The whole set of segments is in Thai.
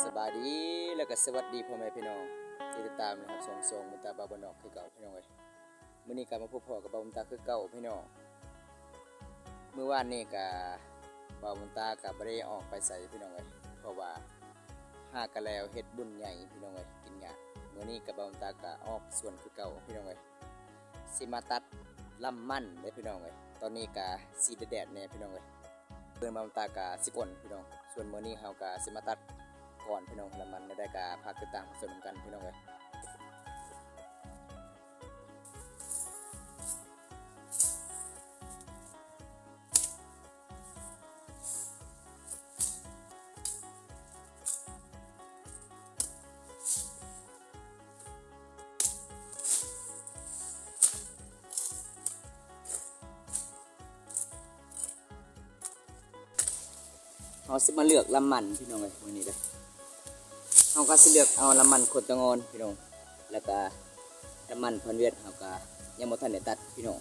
สวัสดีแล้วก็สวัสดีพ่อแม่พี่น้องที่ติดตามนะครับส่งส่งมุตาบาบนอกคือเก่าพี่น้องเอ้ยมื้อนี้ก็มาพบพ่อกับบาบุนตาคือเก่าพี่น้องเมื่อวานนี้ก็บาบุนตาก็บ่ได้ออกไปใส่พี่น้องเอ้ยเพราะว่าหากันแล้วเฮ็ดบุญใหญ่พี่น้องเอ้ยกินหยามื้อนี้ก็บบาบุนตาก็ออกส่วนคือเก่าพี่น้องเอ้ยสิมาตัดลำมั่นเด้พี่น้องเอ้ยตอนนี้ก็สีแดดๆแน่พี่น้องเอ้ยเพิ่นบาบุนตาก็สิก่นพี่น้อง ส่วนมื้อนี้เฮาก็สิมาตัด อนพี่น้องล้วมันได้กาพาติดตามสนุกกันพี่น้องเลยเราสิมาเลือกลำมันพี่น้องเลยวันนี้เลย เราก็สิเลือกเอาลำมันขดตะงอนพี่น้อง แล้วก็ลำมันพันเวียดเราก็ยังบ่ทันได้ตัดพี่น้อง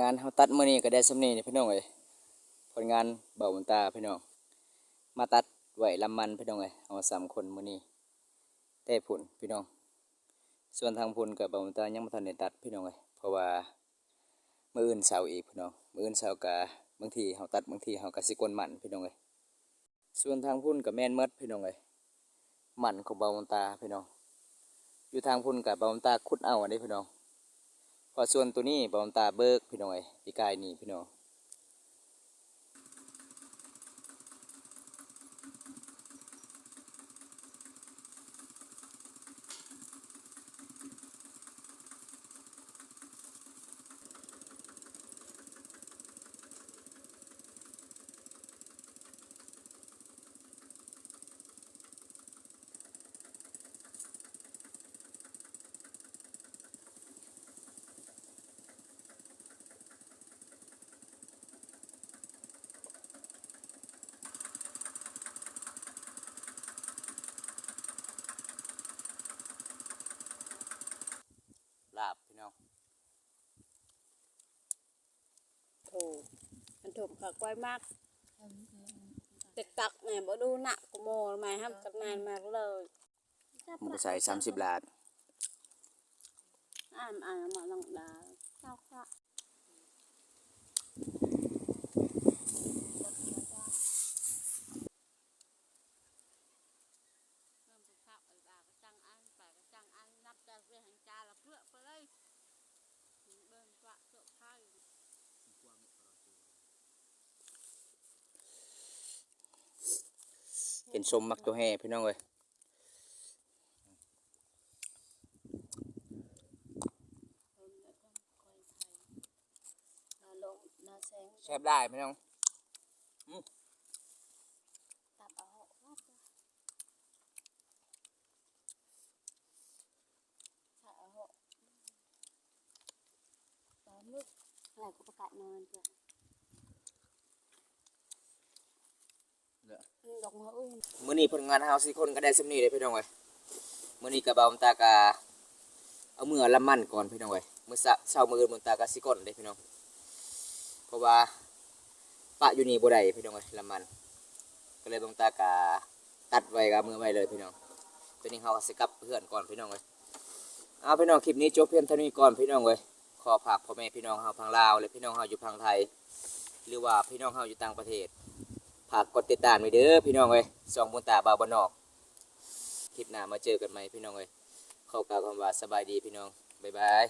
งานเราตัดมื้อนี้ก็ได้สำนีนี่พี่น้องเอ้ยผลงานเบาบุญตาพี่น้องมาตัดไว้ลำมันพี่น้องเอ้ยเอาสามคนมื้อนี้ได้ผลพี่น้อง ส่วนทางพุ่นกับเบาบุญตายังบ่ทันได้ตัดพี่น้องเอ้ยเพราะว่ามืออื่นเสาอีกพี่น้องมืออื่นเสาก็บางทีเฮาตัดบางทีเฮาก็สิกวนมันพี่น้องเอ้ยส่วนทางพุ่นก็แม่นเมดพี่น้องเอ้ยมันของเบาบุญตาพี่น้อง อยู่ทางพุ่นกับเบาบุญตาขุดเอาอันนี้พี่น้อง พอส่วนตัวนี้บอมตาเบิกพี่น้อยอ้ปีกายนี่พี่น้อง มันถูกขักไว้มากติดตักแม่บ่ดูหนักกูโมมาห้ามจักนานมากเลยมันก็ใส่สามสิบลาดอ่านอ่านมาลองดาเจ้าค่ะ เป็นส้มมักตัวแห่พี่น้องเลยแซ่บได้พี่น้องหลายก็ประกาศนอนจ้ะ ดอกมะอุ้ยมื้อนี้ผลงานเฮาสี่คนก็ได้สำนีเลยพี่น้องเอ้ยมื้อนี้ก็บ่าตากาเอามือละมันก่อนพี่น้องเอ้ยมื้อเช้าเช้ามื้ออื่นตากาสิก่อนเด้พี่น้องเพราะว่าปะอยู่นี่บ่ได้พี่น้องเอ้ยละมัน ก็เลยบ่าวตากาตัดไว้กับมือไว้เลยพี่น้องตัวนี้เฮาก็สิกลับเพื่อนก่อนพี่น้องเอ้ยเอาพี่น้องคลิปนี้จบเพียงเท่านี้ก่อนพี่น้องเอ้ยขอฝากพ่อแม่พี่น้องเฮาพังลาวและพี่น้องเฮาอยู่พังไทย หรือว่าพี่น้องเฮาอยู่ต่างประเทศ ฝากกดติดตามไว้เด้อพี่น้องเอ้ยสองบุญตาบาวบนอกคลิปหน้ามาเจอกันใหม่พี่น้องเอ้ยเข้ากล่าวคำว่าสบายดีพี่น้องบ๊ายบาย